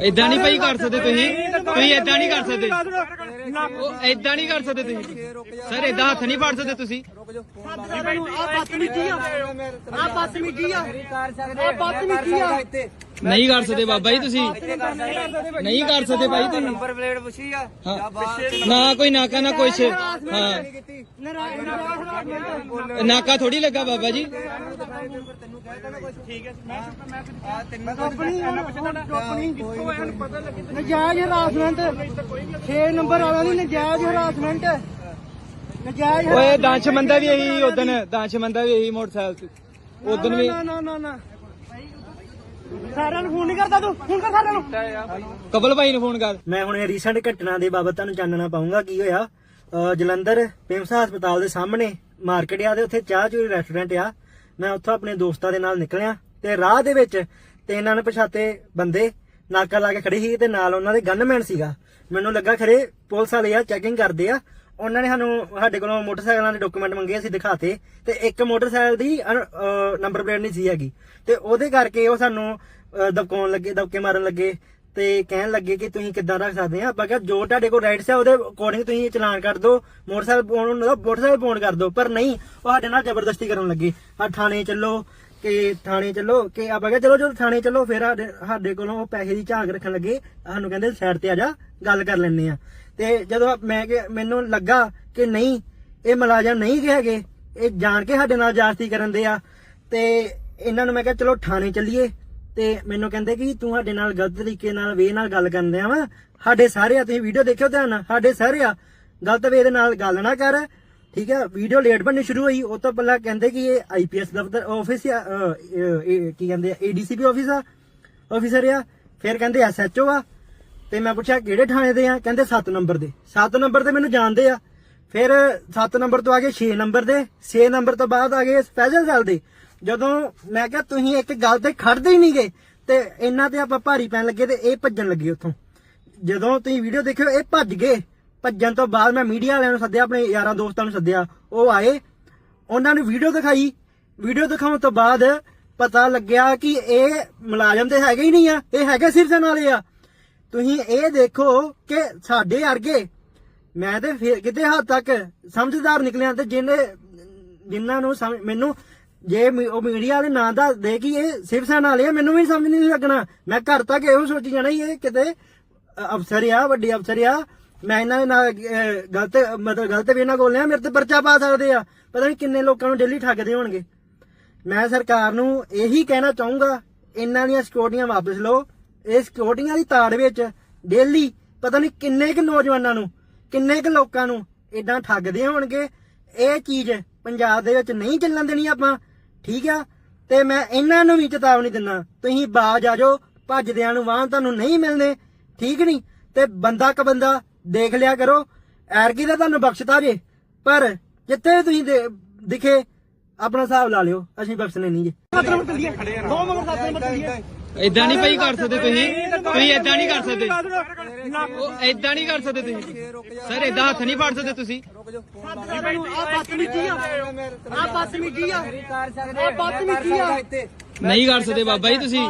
ਇਦਾਂ ਨਹੀਂ ਭਾਈ ਕਰ ਸਕਦੇ ਤੁਸੀਂ। ਤੁਸੀਂ ਇਦਾਂ ਨਹੀਂ ਕਰ ਸਕਦੇ। ਉਹ ਇਦਾਂ ਨਹੀਂ ਕਰ ਸਕਦੇ ਤੁਸੀਂ। ਸਰ ਇਦਾਂ ਹੱਥ ਨਹੀਂ ਫੜ ਸਕਦੇ ਤੁਸੀਂ। ਨਹੀਂ ਕਰ ਸਕਦੇ ਬਾਬਾ ਜੀ ਤੁਸੀਂ। ਨਹੀਂ ਕਰ ਸਕਦੇ ਭਾਈ ਤੁਸੀਂ। ਨੰਬਰ ਪਲੇਟ ਪੁੱਛੀ ਆ। ਨਾ ਕੋਈ ਨਾਕਾ ਨਾ ਕੁਛ ਹਾਂ। ਨਾਕਾ ਥੋੜੀ ਲੱਗਾ ਬਾਬਾ ਜੀ। ਨਜਾਇਜ਼ ਹਰਾਸਮੈਂਟ। 6 ਨੰਬਰ ਵਾਲਾ ਨਹੀਂ ਨਜਾਇਜ਼ ਹਰਾਸਮੈਂਟ ਨਜਾਇਜ਼ ਓਏ ਦਾਂਸ਼ਮੰਦਾ ਵੀ ਇਹੀ ਉਦਨ ਦਾਂਸ਼ਮੰਦਾ ਵੀ ਇਹੀ ਮੋਟਰਸਾਈਕਲ ਤੇ ਉਦਨ ਵੀ ਨਾ ਨਾ ਨਾ ਨਾ। ਸਾਰਿਆਂ ਨੂੰ ਫੋਨ ਨਹੀਂ ਕਰਦਾ ਤੂੰ। ਫੋਨ ਕਰ ਸਾਰਿਆਂ ਨੂੰ। ਕਬਲ ਭਾਈ। ਨੂੰ ਫੋਨ ਕਰ। ਮੈਂ ਹੁਣ ਰੀਸੈਂਟ ਘਟਨਾ ਦੇ ਬਾਬਤ ਤੁਹਾਨੂੰ ਚਾਨਣਾ ਪਾਉਂਗਾ ਕੀ ਹੋਇਆ? ਜਲੰਧਰ ਪਿੰਮਸਾ ਹਸਪਤਾਲ ਦੇ ਸਾਹਮਣੇ ਮਾਰਕੀਟ ਆ ਦੇ ਉੱਥੇ ਚਾਹ ਚੂਰੀ ਰੈਸਟੋਰੈਂਟ ਆ। ਮੈਂ ਉੱਥੋਂ ਆਪਣੇ ਦੋਸਤਾਂ ਦੇ ਨਾਲ ਨਿਕਲਿਆ ਤੇ ਰਾਹ ਦੇ ਵਿੱਚ ਤਿੰਨ ਪਛਾਤੇ ਬੰਦੇ, ਨਾਕਾ ਲਾ ਕੇ ਖੜੇ ਸੀ ਤੇ ਨਾਲ ਉਹਨਾਂ ਦੇ ਗਨਮੈਨ ਸੀਗਾ। ਮੈਨੂੰ ਲੱਗਾ ਖਰੇ ਪੁਲਿਸ ਵਾਲੇ ਆ ਚੈਕਿੰਗ ਕਰਦੇ ਆ। ਉਹਨਾਂ ਨੇ ਸਾਨੂੰ, ਸਾਡੇ ਕੋਲੋਂ ਮੋਟਰਸਾਈਕਲਾਂ ਦੇ ਡਾਕੂਮੈਂਟ ਮੰਗੇ, ਅਸੀਂ ਦਿਖਾਤੇ। ਤੇ ਇੱਕ ਮੋਟਰਸਾਈਕਲ ਦੀ ਨੰਬਰ ਪਲੇਟ ਨਹੀਂ ਸੀ ਹੈਗੀ। ਤੇ ਉਹਦੇ ਕਰਕੇ ਉਹ ਸਾਨੂੰ ਦਬਕਾਉਣ ਲੱਗੇ, ਦਬਕੇ ਮਾਰਨ ਲੱਗੇ। ਤੇ ਕਹਿਣ ਲੱਗੇ ਕਿ ਤੁਸੀਂ ਕਿੱਦਾਂ ਰੱਖ ਸਕਦੇ ਆ। ਆਪਾਂ ਕਿਹਾ ਜੋ ਤੁਹਾਡੇ ਕੋਲ ਰਾਈਟਸ ਆ, ਉਹਦੇ ਅਕੋਰਡਿੰਗ ਤੁਸੀਂ ਚਲਾਨ ਕਰ ਦਿਓ, ਮੋਟਰਸਾਈਕਲ ਪਾਉਣ ਨੂੰ ਮੋਟਰਸਾਈਕਲ ਪਾਉਣ ਕਰ ਦਿਓ। ਪਰ ਨਹੀਂ, ਉਹ ਸਾਡੇ ਨਾਲ ਜ਼ਬਰਦਸਤੀ ਕਰਨ ਲੱਗੇ। ਆ ਥਾਣੇ ਚੱਲੋ, ਕਿ ਥਾਣੇ ਚੱਲੋ, ਕਿ ਆਪਾਂ ਕਿਹਾ ਚਲੋ ਜਦੋਂ ਥਾਣੇ ਚੱਲੋ, ਫਿਰ ਸਾਡੇ ਕੋਲੋਂ ਪੈਸੇ ਦੀ ਝਾਂਕ ਰੱਖਣ ਲੱਗੇ। ਸਾਨੂੰ ਕਹਿੰਦੇ ਸਾਈਡ ਤੇ ਆ ਜਾ, ਗੱਲ ਕਰ ਲੈਣੇ ਆ। ਤੇ ਜਦੋਂ ਮੈਂ ਕਿ ਮੈਨੂੰ ਲੱਗਾ ਕਿ ਨਹੀਂ, ਇਹ ਮੁਲਾਜ਼ਮ ਨਹੀਂ ਹੈਗੇ, ਇਹ ਜਾਣ ਕੇ ਸਾਡੇ ਨਾਲ ਜਾਸਤੀ ਕਰਨ ਦੇ ਆ। ਤੇ ਇਹਨਾਂ ਨੂੰ ਮੈਂ ਕਿਹਾ ਚਲੋ ਥਾਣੇ ਚੱਲੀਏ। ਤੇ ਮੈਨੂੰ ਕਹਿੰਦੇ ਕਿ ਤੂੰ ਸਾਡੇ ਨਾਲ ਗਲਤ ਤਰੀਕੇ ਨਾਲ ਵੇ ਨਾਲ ਗੱਲ ਕਰਦੇ ਆ ਵਾ। ਸਾਡੇ ਸਾਰੇ ਆ ਤੁਸੀਂ ਵੀਡੀਓ ਦੇਖਿਓ ਧਿਆਨ ਨਾਲ ਸਾਡੇ ਸਾਰੇ ਆ ਗਲਤ ਵੇ ਦੇ ਨਾਲ ਗੱਲ ਨਾ ਕਰ ਠੀਕ ਹੈ ਵੀਡੀਓ ਲੇਟ ਬਣਨੀ ਸ਼ੁਰੂ ਹੋਈ ਉਹ ਤੋਂ ਪਹਿਲਾਂ ਕਹਿੰਦੇ ਕਿ ਇਹ ਆਈਪੀਐਸ ਦਫ਼ਤਰ ਆਫਿਸ ਆ ਅਹ, ਇਹ- ਇਹ ਕੀ ਕਹਿੰਦੇ ਆ ਏਡੀਸੀਪੀ ਆਫਿਸ ਆ ਆਫਿਸਰ ਆ। ਫਿਰ ਕਹਿੰਦੇ ਐਸਐਚਓ ਆ। ਤੇ ਮੈਂ ਪੁੱਛਿਆ ਕਿਹੜੇ ਥਾਣੇ ਦੇ ਆ? ਕਹਿੰਦੇ 7 ਨੰਬਰ ਦੇ। 7 ਨੰਬਰ ਤੇ ਮੈਨੂੰ ਜਾਣਦੇ ਆ। ਫਿਰ 7 ਨੰਬਰ ਤੋਂ ਆ ਗਏ 6 ਨੰਬਰ ਦੇ। 6 ਨੰਬਰ ਤੋਂ ਬਾਅਦ ਆ ਗਏ ਸਪੈਸ਼ਲ ਸੈੱਲ ਦੇ। ਜਦੋਂ ਮੈਂ ਕਿਹਾ ਤੁਸੀਂ ਇੱਕ ਗੱਲ ਤੇ ਖੜਦੇ ਹੀ ਨਹੀਂਗੇ ਤੇ ਇਹਨਾਂ ਤੇ ਆਪਾਂ ਭਾਰੀ ਪੈਣ ਲੱਗੇ ਤੇ ਇਹ ਭੱਜਣ ਲੱਗੇ ਉੱਥੋਂ। ਜਦੋਂ ਤੁਸੀਂ ਵੀਡੀਓ ਦੇਖਿਓ, ਇਹ ਭੱਜ ਗਏ। ਭੱਜਣ ਤੋਂ ਬਾਅਦ ਮੈਂ ਮੀਡੀਆ ਵਾਲਿਆਂ ਨੂੰ ਸੱਦਿਆ, ਆਪਣੇ ਯਾਰਾਂ ਦੋਸਤਾਂ ਨੂੰ ਸੱਦਿਆ। ਉਹ ਆਏ। ਉਹਨਾਂ ਨੂੰ ਵੀਡੀਓ ਦਿਖਾਈ। ਵੀਡੀਓ ਦਿਖਾਉਣ ਤੋਂ ਬਾਅਦ ਪਤਾ ਲੱਗਿਆ ਕਿ ਇਹ ਮੁਲਾਜ਼ਮ ਤੇ ਹੈਗੇ ਹੀ ਨਹੀਂ ਆ। ਇਹ ਹੈਗੇ ਸਿਰਸਨ ਵਾਲੇ ਆ। ਤੁਸੀਂ ਇਹ ਦੇਖੋ ਕਿ ਸਾਡੇ ਅਰਗੇ ਮੈਂ ਤੇ ਫਿਰ ਕਿਤੇ ਹੱਦ ਤੱਕ ਸਮਝਦਾਰ ਨਿਕਲਿਆ ਤੇ ਜਿਹਨੇ ਜਿਨ੍ਹਾਂ ਨੂੰ ਮੈਨੂੰ ਜੇ ਉਹ ਮੀਡੀਆ ਵਾਲੇ ਨਾਂ ਦਾ ਦੇ ਕਿ ਇਹ ਸਿਵ ਸੈਨਾ ਵਾਲੇ ਆ, ਮੈਨੂੰ ਵੀ ਸਮਝ ਨਹੀਂ ਲੱਗਣਾ। ਮੈਂ ਘਰ ਤੱਕ ਇਹੋ ਸੋਚੀ ਜਾਣਾ ਇਹ ਕਿਤੇ ਅਫਸਰ ਆ, ਵੱਡੇ ਅਫਸਰ ਆ। ਮੈਂ ਇਹਨਾਂ ਦੇ ਨਾਲ ਗਲਤ, ਮਤਲਬ ਗਲਤ ਵੀ ਇਹਨਾਂ ਕੋਲ ਆ, ਮੇਰੇ ਤੇ ਪਰਚਾ ਪਾ ਸਕਦੇ ਆ। ਪਤਾ ਨਹੀਂ ਕਿੰਨੇ ਲੋਕਾਂ ਨੂੰ ਡੇਲੀ ਠੱਗਦੇ ਹੋਣਗੇ। ਮੈਂ ਸਰਕਾਰ ਨੂੰ ਇਹੀ ਕਹਿਣਾ ਚਾਹੂੰਗਾ, ਇਹਨਾਂ ਦੀਆਂ ਸਿਕਿਉਰਟੀਆਂ ਵਾਪਸ ਲਓ। ਇਹ ਸਿਕਿਉਰਟੀਆਂ ਦੀ ਤਾੜ ਵਿੱਚ ਡੇਲੀ ਪਤਾ ਨਹੀਂ ਕਿੰਨੇ ਕੁ ਨੌਜਵਾਨਾਂ ਨੂੰ, ਕਿੰਨੇ ਕੁ ਲੋਕਾਂ ਨੂੰ ਇਦਾਂ ਠੱਗਦੇ ਹੋਣਗੇ। ਇਹ ਚੀਜ਼ ਪੰਜਾਬ ਦੇ ਵਿੱਚ ਨਹੀਂ ਚੱਲਣ ਦੇਣੀ ਆਪਾਂ। ਠੀਕ ਆ? ਤੇ ਮੈਂ ਇਹਨਾਂ ਨੂੰ ਵੀ ਚੇਤਾਵਨੀ ਦਿੰਦਾ, ਤੁਸੀਂ ਬਾਜ ਆ ਜਾਓ, ਭੱਜਦਿਆਂ ਨੂੰ ਵਾਹਨ ਤੁਹਾਨੂੰ ਨਹੀਂ ਮਿਲਨੇ ਠੀਕ ਨਹੀਂ? ਤੇ ਬੰਦਾ ਕ ਬੰਦਾ ਦੇਖ ਲਿਆ ਕਰੋ ਐਰਗੀ ਦਾ ਤੁਹਾਨੂੰ ਬਖਸ਼ਤਾ ਜੇ, ਪਰ ਜਿੱਥੇ ਤੁਸੀਂ ਦੇ- ਦਿਖੇ, ਆਪਣਾ ਹਿਸਾਬ ਲਾ ਲਿਓ, ਅਸੀਂ ਬਖਸ਼ਣੇ ਨਹੀਂ ਜੀ। ਦੋ ਮਗਰ ਸੱਤ ਨੰਬਰ ਚੱਲੀਏ। ਇਦਾਂ ਨਹੀਂ ਭਾਈ ਕਰ ਸਕਦੇ ਤੁਸੀਂ। ਤੁਸੀਂ ਇਦਾਂ ਨਹੀਂ ਕਰ ਸਕਦੇ। ਉਹ ਇਦਾਂ ਨਹੀਂ ਕਰ ਸਕਦੇ ਤੁਸੀਂ। ਸਰ ਇਦਾਂ ਹੱਥ ਨਹੀਂ ਫੜ ਸਕਦੇ ਤੁਸੀਂ। ਆ ਬਦਤਮੀਜੀ ਆ। ਆ ਬਦਤਮੀਜੀ ਆ। ਆ ਬਦਤਮੀਜੀ ਆ। ਨਹੀਂ ਕਰ ਸਕਦੇ ਬਾਬਾ ਜੀ ਤੁਸੀਂ।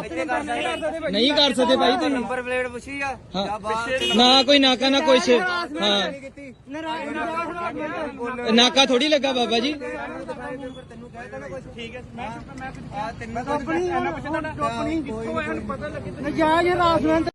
ਨਹੀਂ ਕਰ ਸਕਦੇ ਭਾਈ ਤੁਸੀਂ। ਨੰਬਰ ਪਲੇਟ ਪੁੱਛੀ ਆ। ਹਾਂ। ਨਾ ਕੋਈ ਨਾਕਾ ਨਾ ਕੁਛ ਹਾਂ। ਨਜਾਇਜ਼ ਹਰਾਸਮੈਂਟ ਨਾਕਾ ਥੋੜੀ ਲੱਗਾ ਬਾਬਾ ਜੀ। ਨਜਾਇਜ਼ ਹਰਾਸਮੈਂਟ